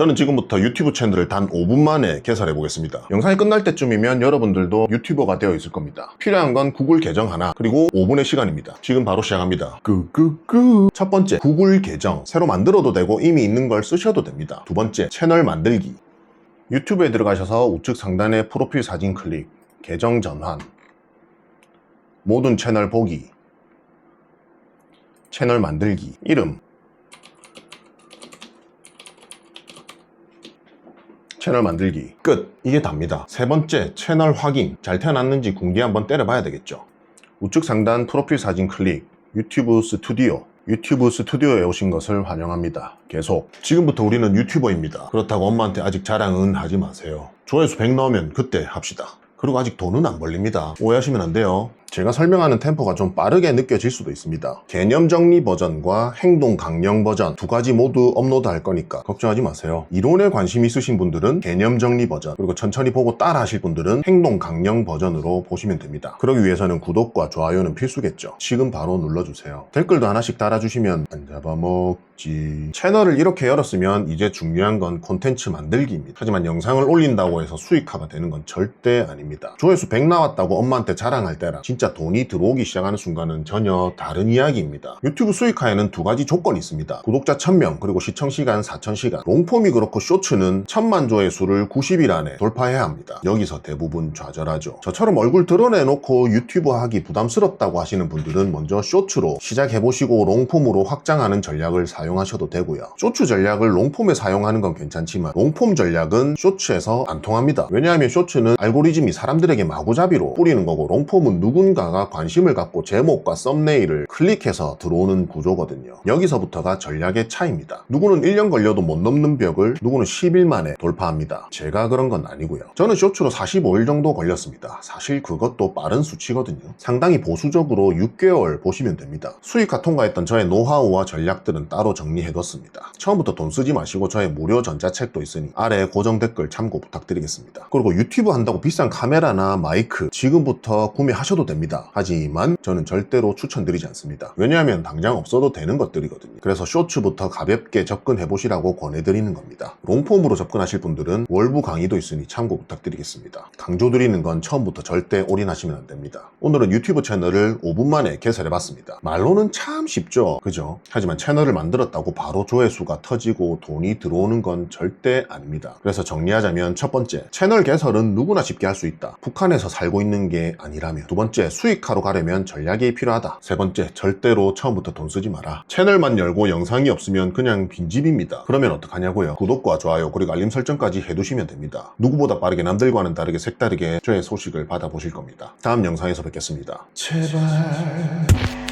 저는 지금부터 유튜브 채널을 단 5분 만에 개설해 보겠습니다. 영상이 끝날 때쯤이면 여러분들도 유튜버가 되어 있을 겁니다. 필요한 건 구글 계정 하나 그리고 5분의 시간입니다. 지금 바로 시작합니다. 끄끄끄 첫 번째 구글 계정 새로 만들어도 되고 이미 있는 걸 쓰셔도 됩니다. 두 번째 채널 만들기 유튜브에 들어가셔서 우측 상단에 프로필 사진 클릭 계정 전환 모든 채널 보기 채널 만들기 이름 채널 만들기. 끝. 이게 답니다. 세 번째 채널 확인. 잘 태어났는지 궁디 한번 때려봐야 되겠죠. 우측 상단 프로필 사진 클릭. 유튜브 스튜디오. 유튜브 스튜디오에 오신 것을 환영합니다. 계속. 지금부터 우리는 유튜버입니다. 그렇다고 엄마한테 아직 자랑은 하지 마세요. 조회수 100 넣으면 그때 합시다. 그리고 아직 돈은 안 벌립니다. 오해하시면 안 돼요 제가 설명하는 템포가 좀 빠르게 느껴질 수도 있습니다. 개념 정리 버전과 행동 강령 버전 두 가지 모두 업로드 할 거니까 걱정하지 마세요. 이론에 관심 있으신 분들은 개념 정리 버전 그리고 천천히 보고 따라 하실 분들은 행동 강령 버전으로 보시면 됩니다. 그러기 위해서는 구독과 좋아요는 필수겠죠. 지금 바로 눌러주세요. 댓글도 하나씩 달아주시면 안 잡아먹지. 채널을 이렇게 열었으면 이제 중요한 건 콘텐츠 만들기입니다. 하지만 영상을 올린다고 해서 수익화가 되는 건 절대 아닙니다. 조회수 100 나왔다고 엄마한테 자랑할 때랑 진짜 돈이 들어오기 시작하는 순간은 전혀 다른 이야기입니다. 유튜브 수익화에는 두 가지 조건이 있습니다. 구독자 1000명 그리고 시청시간 4000시간 롱폼이 그렇고 쇼츠는 1000만 조회수를 90일 안에 돌파해야 합니다. 여기서 대부분 좌절하죠. 저처럼 얼굴 드러내놓고 유튜브 하기 부담스럽다고 하시는 분들은 먼저 쇼츠로 시작해보시고 롱폼으로 확장하는 전략을 사용하셔도 되고요. 쇼츠 전략을 롱폼에 사용하는 건 괜찮지만 롱폼 전략은 쇼츠에서 안 통합니다. 왜냐하면 쇼츠는 알고리즘이 사람들에게 마구잡이로 뿌리는 거고 롱폼은 누군 가가 관심을 갖고 제목과 썸네일을 클릭해서 들어오는 구조거든요. 여기서부터가 전략의 차이입니다. 누구는 1년 걸려도 못 넘는 벽을 누구는 10일 만에 돌파합니다. 제가 그런 건 아니고요. 저는 쇼츠로 45일 정도 걸렸습니다. 사실 그것도 빠른 수치거든요. 상당히 보수적으로 6개월 보시면 됩니다. 수익화 통과했던 저의 노하우와 전략들은 따로 정리해뒀습니다. 처음부터 돈 쓰지 마시고 저의 무료 전자책도 있으니 아래 고정 댓글 참고 부탁드리겠습니다. 그리고 유튜브 한다고 비싼 카메라나 마이크 지금부터 구매하셔도 됩니다. 하지만 저는 절대로 추천드리지 않습니다. 왜냐하면 당장 없어도 되는 것들이거든요. 그래서 쇼츠부터 가볍게 접근해 보시라고 권해드리는 겁니다. 롱폼으로 접근하실 분들은 월부 강의도 있으니 참고 부탁드리겠습니다. 강조드리는 건 처음부터 절대 올인하시면 안 됩니다. 오늘은 유튜브 채널을 5분 만에 개설해봤습니다. 말로는 참 쉽죠. 그죠? 하지만 채널을 만들었다고 바로 조회수가 터지고 돈이 들어오는 건 절대 아닙니다. 그래서 정리하자면 첫 번째, 채널 개설은 누구나 쉽게 할 수 있다. 북한에서 살고 있는 게 아니라면. 두 번째, 수익화로 가려면 전략이 필요하다. 세 번째, 절대로 처음부터 돈 쓰지 마라. 채널만 열고 영상이 없으면 그냥 빈집입니다. 그러면 어떡하냐고요? 구독과 좋아요 그리고 알림 설정까지 해두시면 됩니다. 누구보다 빠르게 남들과는 다르게 색다르게 저의 소식을 받아보실 겁니다. 다음 영상에서 뵙겠습니다. 제발